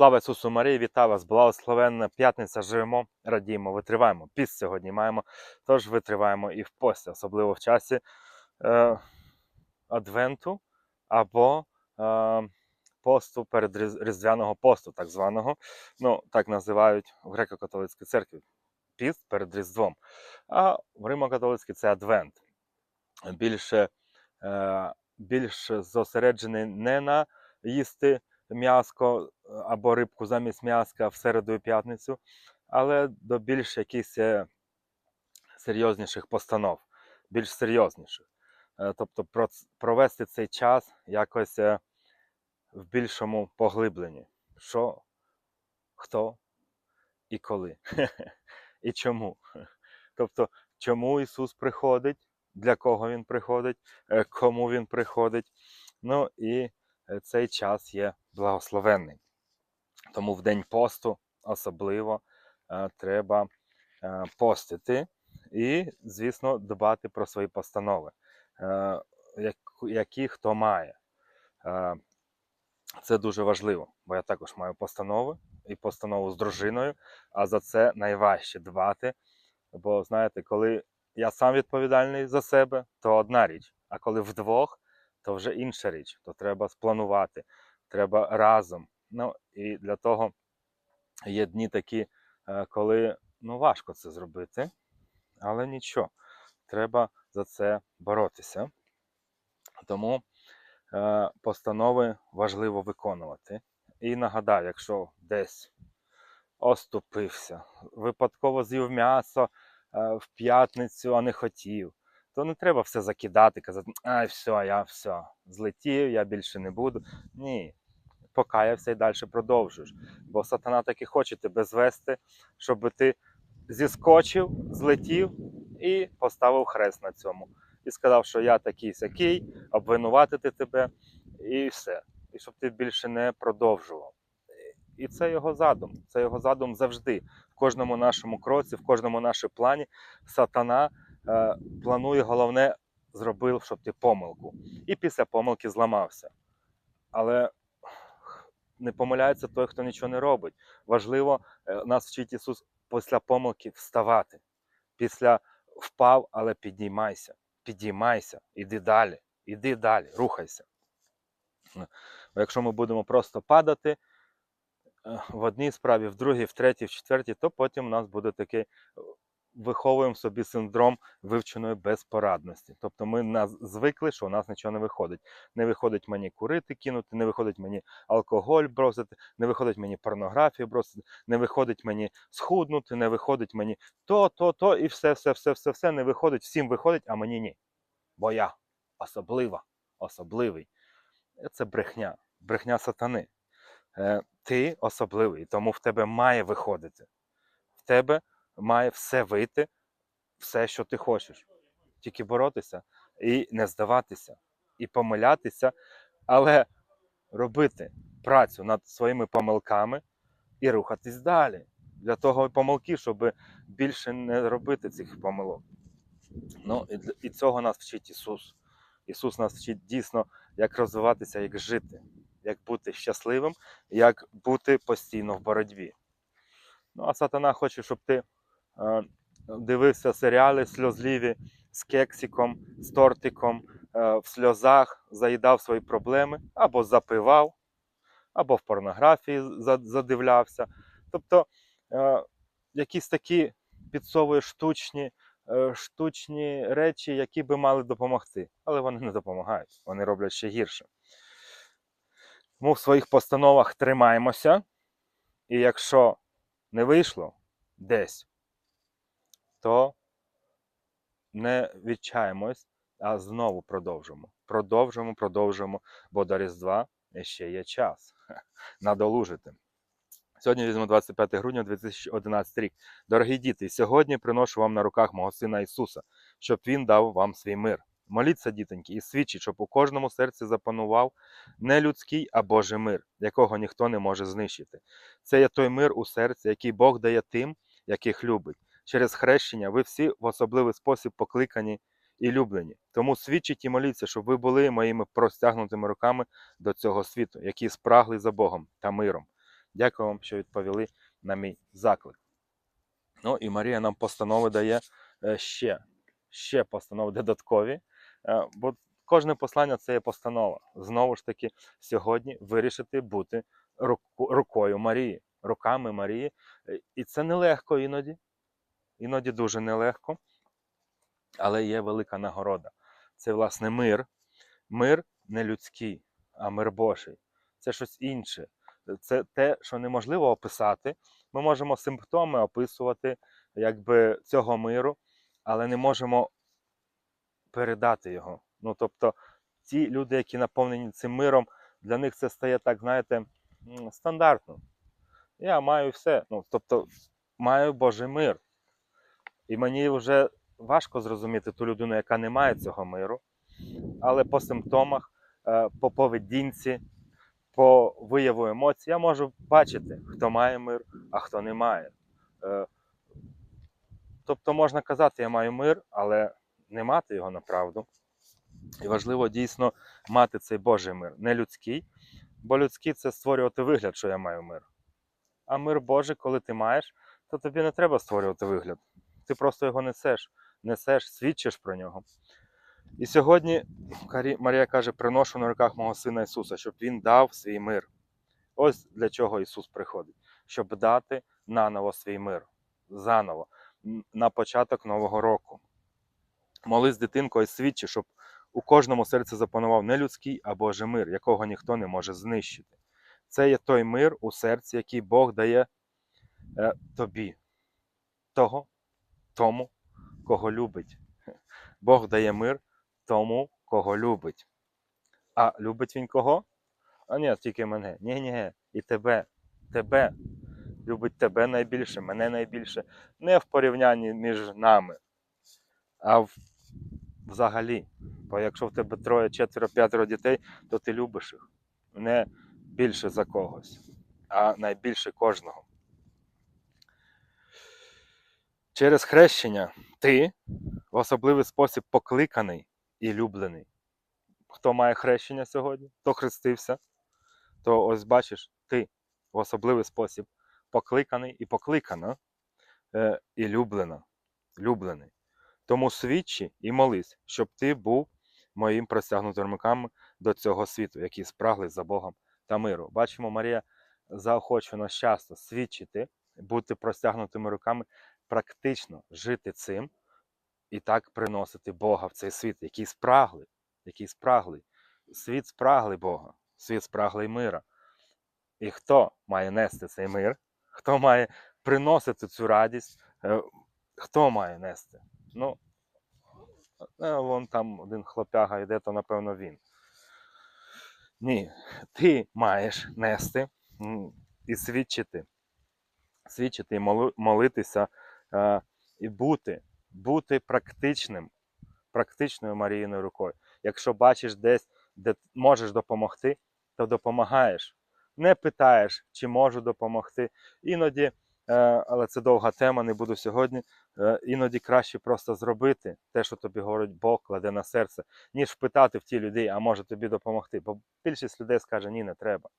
Слава Ісусу Марії, вітаю вас! Благословенна п'ятниця. Живемо, радіємо, витриваємо. Піст сьогодні маємо, тож витриваємо і в пості, особливо в часі е, Адвенту або е, посту перед Різдвяного посту, так званого. Ну, так називають в греко-католицькій церкві. Піст перед Різдвом. А в Римо-католицькій це Адвент. Більше, е, більш зосереджений не на їсти м'яско е, або рибку замість м'яска в середу і п'ятницю, але до більш якихось е, серйозніших постанов, більш серйозніших. Е, Тобто провести цей час якось в більшому поглибленні. Що, хто і коли, і чому. Тобто, чому Ісус приходить, для кого Він приходить, кому Він приходить. Ну і цей час є благословенний. Тому в день посту особливо е, треба е, постити і, звісно, дбати про свої постанови, е, які хто має. Е, Це дуже важливо, бо я також маю постанови і постанову з дружиною, а за це найважче дбати. Бо знаєте, коли я сам відповідальний за себе, то одна річ, а коли вдвох, то вже інша річ. То треба спланувати, треба разом. Ну і для того є дні такі, е, коли ну, важко це зробити, але нічого, треба за це боротися. Тому е, постанови важливо виконувати. І нагадаю, якщо десь оступився, випадково з'їв м'ясо е, в п'ятницю, а не хотів, то не треба все закидати, казати, ай, все, я все, злетів, я більше не буду. Ні, покаявся і далі продовжуєш. Бо сатана так і хоче тебе звести, щоб ти зіскочив, злетів і поставив хрест на цьому. І сказав, що я такий сякий, обвинуватити тебе, і все. І щоб ти більше не продовжував. І це його задум. Це його задум завжди. В кожному нашому кроці, в кожному нашому плані сатана планує головне зробив, щоб ти помилку. І після помилки зламався. Але не помиляється той, хто нічого не робить. Важливо, е, нас вчить Ісус після помилки вставати. Після впав, але підіймайся. Підіймайся, іди далі, іди далі, рухайся. Бо Якщо ми будемо просто падати е, в одній справі, в другій, в третій, в четвертій, то потім у нас буде такий, виховуємо собі синдром вивченої безпорадності. Тобто ми нас звикли, що у нас нічого не виходить. Не виходить мені курити кинути, не виходить мені алкоголь бросити, не виходить мені порнографію бросити, не виходить мені схуднути, не виходить мені то, то, то, і все, все, все, все, все не виходить, всім виходить, а мені ні. Бо я особлива, особливий. Це брехня, брехня сатани. Е, Ти особливий, тому в тебе має виходити. В тебе має все вийти, все, що ти хочеш. Тільки боротися і не здаватися, і помилятися, але робити працю над своїми помилками і рухатись далі. Для того і помилки, щоб більше не робити цих помилок. Ну, і, і цього нас вчить Ісус. Ісус нас вчить дійсно, як розвиватися, як жити, як бути щасливим, як бути постійно в боротьбі. Ну, а сатана хоче, щоб ти дивився серіали сльозливі з кексиком, з тортиком, е, в сльозах, заїдав свої проблеми, або запивав, або в порнографії задивлявся. Тобто е, якісь такі підсовує штучні, е, штучні речі, які би мали допомогти, але вони не допомагають, вони роблять ще гірше. Тому в своїх постановах тримаємося, і якщо не вийшло десь, то не відчаємось, а знову продовжимо. Продовжимо, продовжимо, бо до Різдва ще є час надолужити. Сьогодні візьмемо 25 грудня 2011 рік. Дорогі діти, сьогодні приношу вам на руках мого сина Ісуса, щоб Він дав вам свій мир. Моліться, дітоньки, і свідчіть, щоб у кожному серці запанував не людський, а Божий мир, якого ніхто не може знищити. Це є той мир у серці, який Бог дає тим, яких любить. Через хрещення ви всі в особливий спосіб покликані і люблені. Тому свідчіть і моліться, щоб ви були моїми простягнутими руками до цього світу, які спрагли за Богом та миром. Дякую вам, що відповіли на мій заклик. Ну і Марія нам постанови дає е, ще, ще постанови додаткові. Е, Бо кожне послання це є постанова. Знову ж таки, сьогодні вирішити бути рукою Марії, руками Марії. Е, І це нелегко іноді, іноді дуже нелегко, але є велика нагорода. Це, власне, мир. Мир не людський, а мир Божий. Це щось інше. Це те, що неможливо описати. Ми можемо симптоми описувати якби, цього миру, але не можемо передати його. Ну, тобто, ті люди, які наповнені цим миром, для них це стає так, знаєте, стандартно. Я маю все. Ну, тобто, маю Божий мир. І мені вже важко зрозуміти ту людину, яка не має цього миру, але по симптомах, е, по поведінці, по вияву емоцій я можу бачити, хто має мир, а хто не має. Е, Тобто можна казати, я маю мир, але не мати його направду. І важливо дійсно мати цей Божий мир, не людський, бо людський це створювати вигляд, що я маю мир. А мир Божий, коли ти маєш, то тобі не треба створювати вигляд. Ти просто його несеш, несеш, свідчиш про нього. І сьогодні Марія каже: приношу на руках мого сина Ісуса, щоб Він дав свій мир. Ось для чого Ісус приходить, щоб дати наново свій мир. Заново, на початок Нового року. Молись дитинкою свідчи, щоб у кожному серці запанував не людський, а Божий мир, якого ніхто не може знищити. Це є той мир у серці, який Бог дає е, тобі, того, тому, кого любить. Бог дає мир тому, кого любить. А любить він кого? А ні, тільки мене. Ні, ні, і тебе. Тебе. Любить тебе найбільше, мене найбільше. Не в порівнянні між нами, а в... взагалі. Бо якщо в тебе троє, четверо, п'ятеро дітей, то ти любиш їх. Не більше за когось, а найбільше кожного. Через хрещення ти в особливий спосіб покликаний і люблений. Хто має хрещення сьогодні, хто хрестився, то ось бачиш, ти в особливий спосіб покликаний і покликана, е, і люблена, люблений. Тому свідчи і молись, щоб ти був моїм простягнутим руками до цього світу, який спрагли за Богом та миру. Бачимо, Марія заохочує нас часто свідчити, бути простягнутими руками, практично жити цим і так приносити Бога в цей світ, який спраглий, який спраглий. Світ спраглий Бога, світ спраглий мира. І хто має нести цей мир? Хто має приносити цю радість? Е, Хто має нести? Ну, е, вон там один хлопяга йде, то напевно він. Ні, ти маєш нести і свідчити. Свідчити і молитися, і бути, бути практичним, практичною Маріїною рукою. Якщо бачиш десь, де можеш допомогти, то допомагаєш. Не питаєш, чи можу допомогти. Іноді, е, але це довга тема, не буду сьогодні. е, Іноді краще просто зробити те, що тобі говорить Бог, кладе на серце, ніж питати в ті людей, а може тобі допомогти. Бо більшість людей скаже, ні, не треба.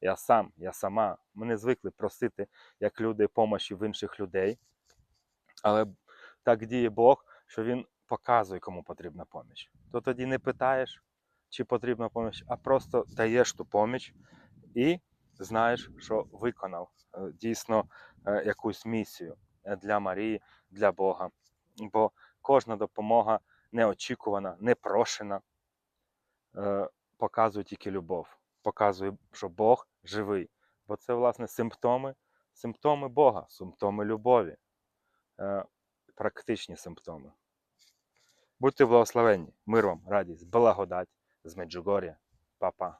Я сам, я сама. Ми не звикли просити, як люди, помощі в інших людей. Але так діє Бог, що Він показує, кому потрібна поміч. То тоді не питаєш, чи потрібна поміч, а просто даєш ту поміч і знаєш, що виконав е, дійсно е, якусь місію е, для Марії, для Бога. Бо кожна допомога неочікувана, непрошена, показує тільки любов, показує, що Бог живий. Бо це, власне, симптоми, симптоми Бога, симптоми любові, практичні симптоми. Будьте благословенні, мир вам, радість, благодать з Меджугор'я. Па-па.